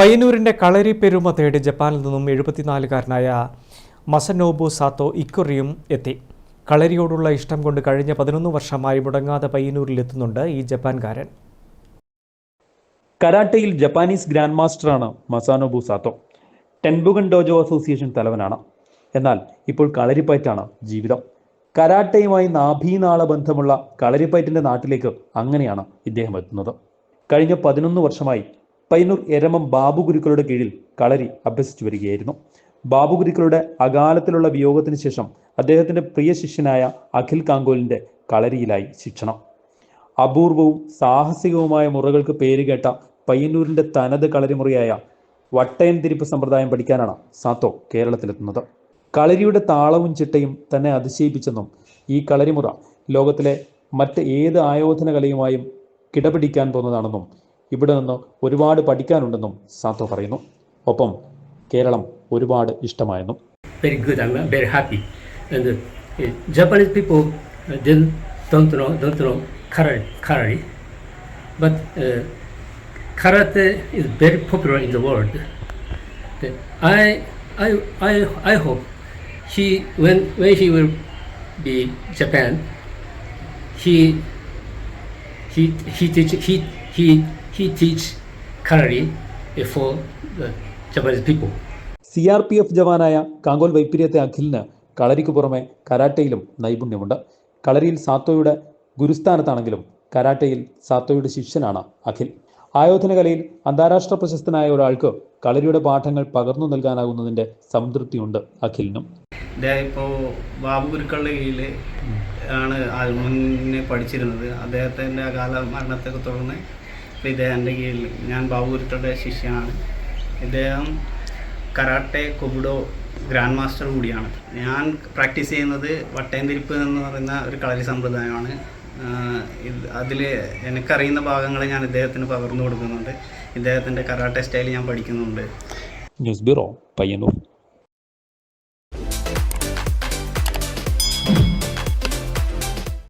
പയ്യന്നൂരിന്റെ കളരി പെരുമ തേടി ജപ്പാനിൽ നിന്നും എഴുപത്തിനാലുകാരനായ മസനോബു സാത്തോ ഇക്കുറിയും എത്തി. കളരിയോടുള്ള ഇഷ്ടം കൊണ്ട് കഴിഞ്ഞ പതിനൊന്ന് വർഷമായി മുടങ്ങാതെ പയ്യന്നൂരിലെത്തുന്നുണ്ട് ഈ ജപ്പാൻകാരൻ. കരാട്ടയിൽ Japanese grand മാസ്റ്ററാണ് Masanobu Sato. Tenbugan dojo association തലവനാണ്. എന്നാൽ ഇപ്പോൾ കളരിപ്പയറ്റാണ് ജീവിതം. കരാട്ടയുമായി നാഭീനാള ബന്ധമുള്ള കളരിപ്പയറ്റിന്റെ നാട്ടിലേക്ക് അങ്ങനെയാണ് ഇദ്ദേഹം എത്തുന്നത്. കഴിഞ്ഞ പതിനൊന്ന് വർഷമായി പയ്യന്നൂർ എരമം ബാബു ഗുരുക്കളുടെ കീഴിൽ കളരി അഭ്യസിച്ചു വരികയായിരുന്നു. ബാബു ഗുരുക്കളുടെ അകാലത്തിലുള്ള വിയോഗത്തിന് ശേഷം അദ്ദേഹത്തിന്റെ പ്രിയ ശിഷ്യനായ അഖിൽ കാങ്കോലിന്റെ കളരിയിലായി ശിക്ഷണം. അപൂർവവും സാഹസികവുമായ മുറകൾക്ക് പേരുകേട്ട പയ്യന്നൂരിന്റെ തനത് കളരിമുറിയായ വട്ടയൻ തിരിപ്പ് സമ്പ്രദായം പഠിക്കാനാണ് സാത്തോ കേരളത്തിലെത്തുന്നത്. കളരിയുടെ താളവും ചിട്ടയും തന്നെ അതിശയിപ്പിച്ചെന്നും ഈ കളരിമുറ ലോകത്തിലെ മറ്റ് ഏത് ആയോധന കലയുമായും കിടപിടിക്കാൻ പോകുന്നതാണെന്നും ഇവിടെ നിന്ന് ഒരുപാട് പഠിക്കാനുണ്ടെന്നും സാത്തോ പറയുന്നു. ഒപ്പം കേരളം ഒരുപാട് ഇഷ്ടമായിരുന്നു very good very happy Japanese people but karate is very popular in the world I I I I hope he when when he will be Japan he he he he he teach karate for the Japanese people. C R P F ജവാനായ Kankol വൈപ്പിര്യത്തെ അഖിലിന് കളരിക്ക് പുറമെ കരാട്ടയിലും നൈപുണ്യമുണ്ട്. കളരിയിൽ സാത്തോയുടെ ഗുരുസ്ഥാനത്താണെങ്കിലും കരാട്ടയിൽ സാത്തോയുടെ ശിഷ്യനാണ് അഖിൽ. ആയോധന കലയിൽ അന്താരാഷ്ട്ര പ്രശസ്തനായ ഒരാൾക്ക് കളരിയുടെ പാഠങ്ങൾ പകർന്നു നൽകാനാകുന്നതിന്റെ സംതൃപ്തിയുണ്ട് അഖിലിനും. ഇപ്പോൾ ബാബു ഗുരുക്കള്ളിയിൽ ആണ് മുന്നേ പഠിച്ചിരുന്നത്. അദ്ദേഹത്തിന്റെ അകാല മരണത്തെ തുടർന്ന് ഇപ്പോൾ ഇദ്ദേഹത്തിന്റെ കീഴിൽ ഞാൻ ബാബുരുത്തയുടെ ശിഷ്യനാണ്. ഇദ്ദേഹം കരാട്ടെ കൊബുഡോ ഗ്രാൻഡ് മാസ്റ്റർ കൂടിയാണ്. ഞാൻ പ്രാക്ടീസ് ചെയ്യുന്നത് വട്ടയന്തിരിപ്പ് എന്ന് പറയുന്ന ഒരു കളരി സമ്പ്രദായമാണ്. അതിൽ എനിക്കറിയുന്ന ഭാഗങ്ങൾ ഞാൻ ഇദ്ദേഹത്തിന് പകർന്നു കൊടുക്കുന്നുണ്ട്. ഇദ്ദേഹത്തിന്റെ കരാട്ടെ സ്റ്റൈൽ ഞാൻ പഠിക്കുന്നുണ്ട്. News bureau Payyanur.